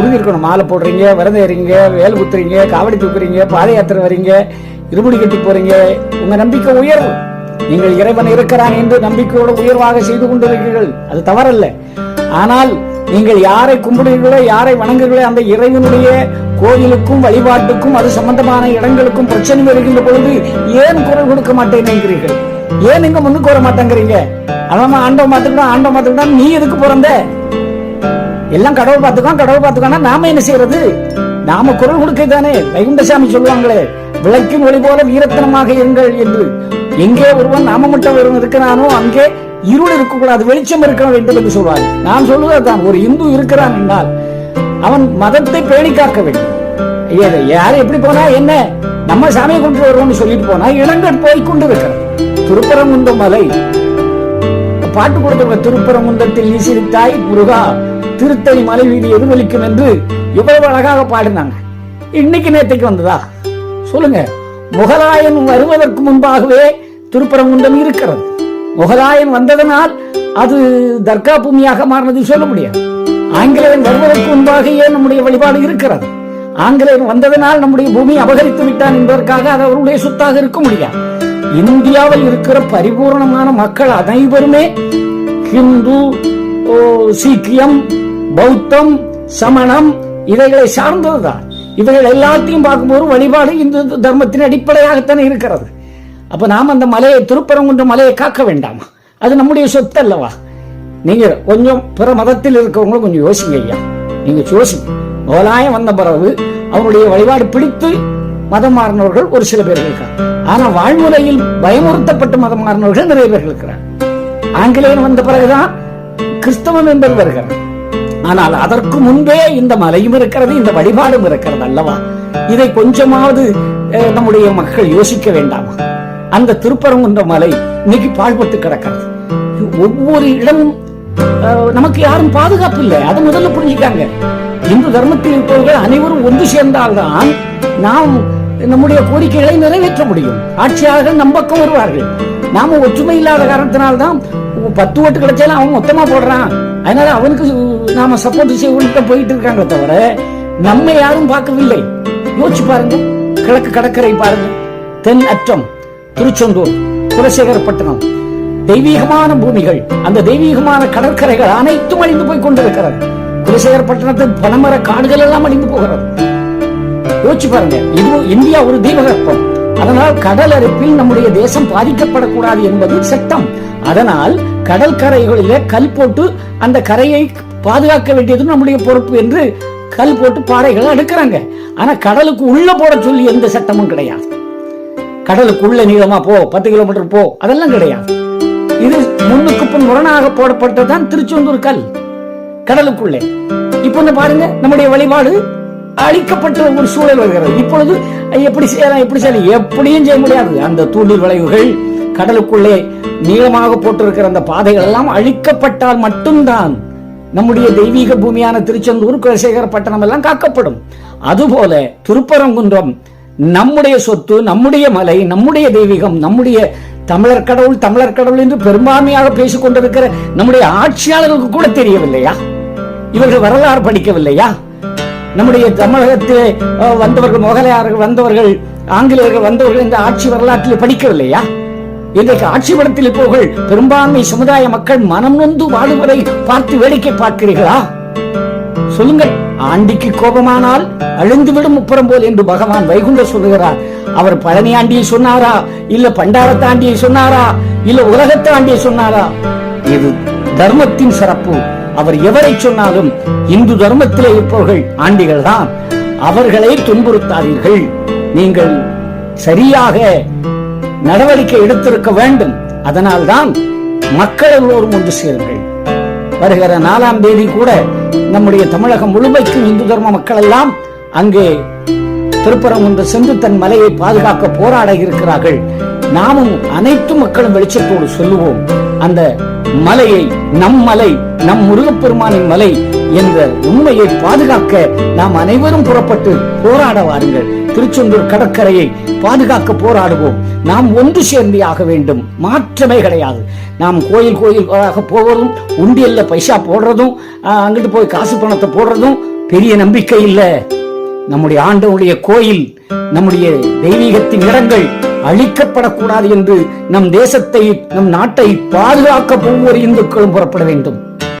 உறுதி இருக்கணும். மாலை போடுறீங்க விரதம் ஏறீங்க வேல் குத்துறீங்க காவடி தூக்குறீங்க பாத யாத்திரை வரீங்க இருமுடி கட்டி போறீங்க. உங்க நம்பிக்கை உயர்வு. நீங்கள் இறைவன் இருக்கிறான் என்று நம்பிக்கையோட உயர்வாக செய்து கொண்டிருக்கிறீர்கள். அது தவறல்ல. ஆனால் நீங்கள் யாரை கும்பிடுகிறீர்களோ யாரை வணங்குகிறீர்களோ அந்த இறைவனுடைய கோயிலுக்கும் வழிபாட்டுக்கும் அது சம்பந்தமான இடங்களுக்கும் பிரச்சனை வருகின்ற பொழுது ஏன் குரல் கொடுக்க மாட்டேன் என்கிறீர்கள்? ஏன் இங்க முன்னுக்கு வர மாட்டேங்கிறீங்க? அதான் ஆண்டவன் மாத்துக்கிட்டோம் ஆண்டவன் மாத்துக்கிட்டோம் நீ எதுக்கு பிறந்த? எல்லாம் கடவுள் பார்த்துக்கோ கடவுள் பார்த்துக்கோனா நாம என்ன செய்யறது? நாம குரல் கொடுக்கதானே வைகுண்டசாமி சொல்லுவாங்களே விளக்கின் ஒளி போல வீரத்தனமாக இருங்கள் என்று. எங்கே ஒருவன் நாம மட்டும் ஒருவன் இருக்கிறானோ அங்கே இருள் இருக்கக்கூடாது வெளிச்சம் இருக்க வேண்டும் என்று சொல்வார். நான் சொல்லுவதுதான் ஒரு இந்து இருக்கிறான் என்றால் அவன் மதத்தை பேணி காக்க வேண்டும். யார் எப்படி போனா என்ன? நம்ம சாமியை கொண்டு வருவோம்னு சொல்லிட்டு போனா இடங்கள் போய் கொண்டு இருக்கிறது திருப்பரங்குன்ற மலை. பாட்டு கொடுத்தவங்க திருப்பரங்குன்றத்தில் நீ சிரித்தாய் முருகா திருத்தணி மலை வீதி எதிரொலிக்கும் என்று இவ்வளவு அழகாக பாடினாங்க. இன்னைக்கு நேற்றுக்கு வந்ததா? சொல்லுங்க. முகலாயன் வருவதற்கு முன்பாகவே திருப்பரங்குன்றம் இருக்கிறது. முகலாயன் வந்ததனால் அது தர்கா பூமியாக மாறினது சொல்ல முடியாது. ஆங்கிலேயன் வருவதற்கு முன்பாகவே நம்முடைய வழிபாடு இருக்கிறது? ஆங்கிலேயன் வந்ததனால் நம்முடைய பூமி அபகரித்து விட்டான் என்பதற்காக அது அவருடைய சொத்தாக இருக்க முடியாது. இந்தியாவில் இருக்கிற பரிபூர்ணமான மக்கள் அனைவருமே ஹிந்து ஓ, சீக்கியம் பௌத்தம் சமணம் இவைகளை சார்ந்ததுதான். இவைகள் எல்லாத்தையும் பார்க்கும்போது வழிபாடு இந்து தர்மத்தின் அடிப்படையாகத்தானே இருக்கிறது. அப்ப நாம் அந்த மலையை திருப்பரங்குன்ற மலையை காக்க வேண்டாமா? அது நம்முடைய சொத்து அல்லவா நீங்க கொஞ்சம் பிற மதத்தில் இருக்கிறவங்களும் கொஞ்சம் யோசிங்க ஐயா. நீங்க யோசிங்க. முகலாயம் வந்த பிறகு அவருடைய வழிபாடு பிடித்து மதம் மாறினவர்கள் ஒரு சில பேர் இருக்காங்க ஆனா வாழ்முறையில் பயமுறுத்தப்பட்டு மதம் மாறினவர்கள் நிறைய பேர் இருக்கிறார். ஆங்கிலேயன் வந்த பிறகுதான் கிறிஸ்தவம் என்பது வருகிறார். ஆனால் அதற்கு முன்பே இந்த மலையும் இருக்கிறது இந்த வழிபாடும் இருக்கிறது அல்லவா? இதை கொஞ்சமாவது நம்முடைய மக்கள் யோசிக்க வேண்டாமா? அந்த திருப்பரங்குன்ற மலை இன்னைக்கு பாழ்பட்டு கிடக்கிறது. ஒவ்வொரு இடமும் நமக்கு யாரும் பாதுகாப்பு இல்லை. அது முதல்ல புரிஞ்சுக்காங்க. இந்து தர்மத்தில் இருப்பவர்கள் அனைவரும் ஒன்று சேர்ந்தால்தான் நாம் நம்முடைய கோரிக்கைகளை நிறைவேற்ற முடியும். ஆட்சியாளர்கள் நம் பக்கம் வருவார்கள். நாம ஒற்றுமை இல்லாத காரணத்தினால்தான் பத்து ஓட்டு கிடைச்சாலும் அவன் மொத்தமா போடுறான். அதனால அவனுக்கு நாம சப்போர்ட் செய்ய போயிட்டு இருக்காங்க தவிர நம்ம யாரும் பார்க்கவில்லை. யோசிச்சு பாருங்க. கிழக்கு கடற்கரை பாருங்க. தென் அற்றம் திருச்செந்தூர் குலசேகரப்பட்டினம். தெய்வீகமான பூமிகள். அந்த தெய்வீகமான கடற்கரைகள் அனைத்தும் அழிந்து போய் கொண்டிருக்கிறது. குலசேகரப்பட்டினத்தின் பனமர காடுகள் எல்லாம் அழிந்து போகிறது. யோசிச்சு பாருங்க. இது இந்தியா ஒரு தீபகற்பம் அதனால் கடல் அரிப்பில் நம்முடைய தேசம் பாதிக்கப்படக்கூடாது என்பது சட்டம். அதனால் கடற்கரைகளிலே கல் போட்டு அந்த கரையை பாதுகாக்க வேண்டியது நம்முடைய பொறுப்பு என்று கல் போட்டு பாறைகளை அடுக்கிறாங்க. ஆனா கடலுக்கு உள்ள போட சொல்லி எந்த சட்டமும் கிடையாது. கடலுக்கு உள்ள நீளமா போ பத்து கிலோமீட்டர் போ அதெல்லாம் கிடையாது. இது முன்னுக்கு பின் முரணாக போடப்பட்டதுதான் திருச்செந்தூர் கல் கடலுக்குள்ளே. இப்ப பாருங்க நம்முடைய வழிபாடு அழிக்கப்பட்ட ஒரு சூழல் வருகிறது. இப்பொழுது எப்படி செய்யலாம் எப்படி செய்யலாம்? எப்படியும் செய்ய முடியாது. அந்த தூண்டில் விளைவுகள் கடலுக்குள்ளே நீளமாக போட்டிருக்கிற அந்த பாதைகள் எல்லாம் அழிக்கப்பட்டால் மட்டும்தான் நம்முடைய தெய்வீக பூமியான திருச்செந்தூர் குலசேகரப்பட்டினம் எல்லாம் காக்கப்படும். அதுபோல திருப்பரங்குன்றம் நம்முடைய சொத்து நம்முடைய மலை நம்முடைய தெய்வீகம் நம்முடைய தமிழர் கடவுள் தமிழர் கடவுள் என்று பெரும்பான்மையாக பேசிக் கொண்டிருக்கிற நம்முடைய ஆட்சியாளர்களுக்கு கூட தெரியவில்லையா? இவர்கள் வரலாறு படிக்கவில்லையா? நம்முடைய தமிழகத்திலே வந்தவர்கள் முகலாயர்கள் வந்தவர்கள் ஆங்கிலேயர்கள் வந்தவர்கள் இந்த ஆட்சி வரலாற்றில் படிக்கவில்லையா? இன்றைக்கு ஆட்சி படத்தில் போகள் பெரும்பான்மை சமுதாய மக்கள் மனம் நொந்து வாழுவதை பார்த்து வேடிக்கை பார்க்கிறீர்களா? சொல்லுங்கள். ஆண்டிக்கு கோபமானால் அழிந்துவிடும் முப்புறம் போல் என்று பகவான் வைகுண்டர் சொல்லுகிறார். அவர் பழனி ஆண்டியை சொன்னாரா? இல்ல பண்டாரத்தாண்டியை சொன்னாரா? இல்ல உலகத்து ஆண்டியை சொன்னாரா? இது தர்மத்தின் சிறப்பு. அவர் எவரை சொன்னாலும் இந்து தர்மத்திலே இருப்பவர்கள் ஆண்டிகள் தான். அவர்களை துன்புறுத்தாதீர்கள். நீங்கள் சரியாக நடவடிக்கை எடுத்திருக்க வேண்டும். அதனால்தான் மக்கள் எல்லோரும் ஒன்று சேருங்கள். வருகிற நாலாம் தேதி கூட நம்முடைய தமிழகம் முழுமைக்கும் இந்து தர்ம மக்கள் எல்லாம் அங்கே திருப்பரங்குன்ற சென்று தன் மலையை பாதுகாக்க போராட இருக்கிறார்கள். நாமும் அனைத்து மக்களும் வெளிச்சத்தோடு சொல்லுவோம் அந்த மலையை நம் மலை நம் முருகப்பெருமானின் மலை என்ற உண்மையை பாதுகாக்க நாம் அனைவரும் புறப்பட்டு போராட வாருங்கள். திருச்செந்தூர் கடற்கரையை பாதுகாக்க போராடுவோம். நாம் ஒன்று சேர்ந்தே ஆக வேண்டும். மாற்றமே கிடையாது. நாம் கோயில் கோயிலாக போவதும் உண்டியல்ல பைசா போடுறதும் அங்கிட்டு போய் காசு பணத்தை போடுறதும் பெரிய நம்பிக்கை இல்ல. நம்முடைய ஆண்டவனுடைய கோயில் நம்முடைய தெய்வீகத்தின் இடங்கள் அழிக்கப்படக்கூடாது என்று நம் தேசத்தை நம் நாட்டை பாதுகாக்க ஒவ்வொரு இந்துக்களும் புறப்பட வேண்டும்.